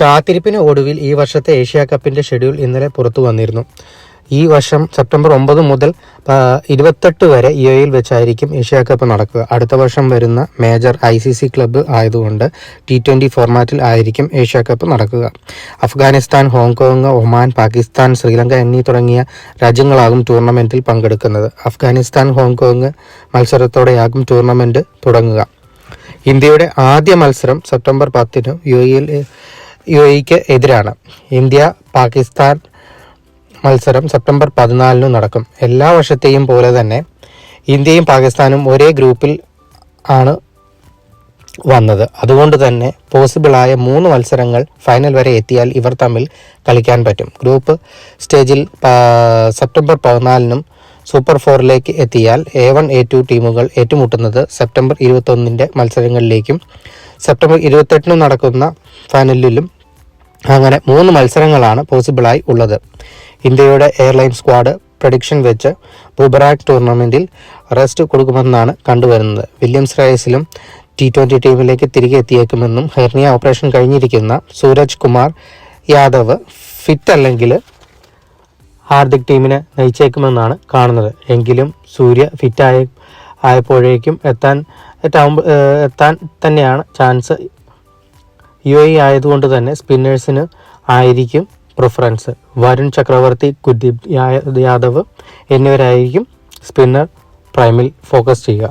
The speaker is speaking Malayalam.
കാത്തിരിപ്പിന് ഒടുവിൽ ഈ വർഷത്തെ ഏഷ്യ കപ്പിന്റെ ഷെഡ്യൂൾ ഇന്നലെ പുറത്തു വന്നിരുന്നു. ഈ വർഷം സെപ്റ്റംബർ ഒമ്പത് മുതൽ ഇരുപത്തെട്ട് വരെ യു എയിൽ വെച്ചായിരിക്കും ഏഷ്യ കപ്പ് നടക്കുക. അടുത്ത വർഷം വരുന്ന major I C C club ആയതുകൊണ്ട് ടി ട്വന്റി ഫോർമാറ്റിൽ ആയിരിക്കും ഏഷ്യ കപ്പ് നടക്കുക. Afghanistan Hong Kong Oman Pakistan Sri Lanka എന്നീ തുടങ്ങിയ രാജ്യങ്ങളാകും ടൂർണമെന്റിൽ പങ്കെടുക്കുന്നത്. അഫ്ഗാനിസ്ഥാൻ ഹോങ്കോങ് മത്സരത്തോടെയാകും ടൂർണമെന്റ് തുടങ്ങുക. ഇന്ത്യയുടെ ആദ്യ മത്സരം സെപ്റ്റംബർ പത്തിന് യു എയിൽ യു എക്ക് എതിരാണ്. ഇന്ത്യ പാകിസ്ഥാൻ മത്സരം സെപ്റ്റംബർ പതിനാലിന് നടക്കും. എല്ലാ വർഷത്തെയും പോലെ തന്നെ ഇന്ത്യയും പാകിസ്ഥാനും ഒരേ ഗ്രൂപ്പിൽ ആണ് വന്നത്. അതുകൊണ്ട് തന്നെ പോസിബിളായ മൂന്ന് മത്സരങ്ങൾ ഫൈനൽ വരെ എത്തിയാൽ ഇവർ തമ്മിൽ കളിക്കാൻ പറ്റും. ഗ്രൂപ്പ് സ്റ്റേജിൽ സെപ്റ്റംബർ പതിനാലിനും സൂപ്പർ ഫോറിലേക്ക് എത്തിയാൽ എ വൺ എ ടു ടീമുകൾ ഏറ്റുമുട്ടുന്നത് സെപ്റ്റംബർ ഇരുപത്തൊന്നിന്റെ മത്സരങ്ങളിലേക്കും സെപ്റ്റംബർ ഇരുപത്തെട്ടിനും നടക്കുന്ന ഫൈനലിലും അങ്ങനെ മൂന്ന് മത്സരങ്ങളാണ് പോസിബിളായി ഉള്ളത്. ഇന്ത്യയുടെ എയർലൈൻ സ്ക്വാഡ് പ്രഡിക്ഷൻ വെച്ച് ബുബറാക് ടൂർണമെന്റിൽ റെസ്റ്റ് കൊടുക്കുമെന്നാണ് കണ്ടുവരുന്നത്. വില്യംസ് റൈസിലും ടി ട്വന്റി ടീമിലേക്ക് തിരികെ എത്തിയേക്കുമെന്നും ഹെർണിയ ഓപ്പറേഷൻ കഴിഞ്ഞിരിക്കുന്ന സൂരജ് കുമാർ യാദവ് ഫിറ്റ് അല്ലെങ്കിൽ ഹാർദിക് ടീമിനെ നയിച്ചേക്കുമെന്നാണ് കാണുന്നത്. എങ്കിലും സൂര്യ ഫിറ്റായ ആയപ്പോഴേക്കും എത്താൻ എത്താൻ തന്നെയാണ് ചാൻസ് യു എ ആയതുകൊണ്ട് തന്നെ സ്പിന്നേഴ്സിന് ആയിരിക്കും പ്രിഫറൻസ് വരുൺ ചക്രവർത്തി കുൽദീപ് യാദവ് എന്നിവരായിരിക്കും സ്പിന്നർ പ്രൈമിൽ ഫോക്കസ് ചെയ്യുക.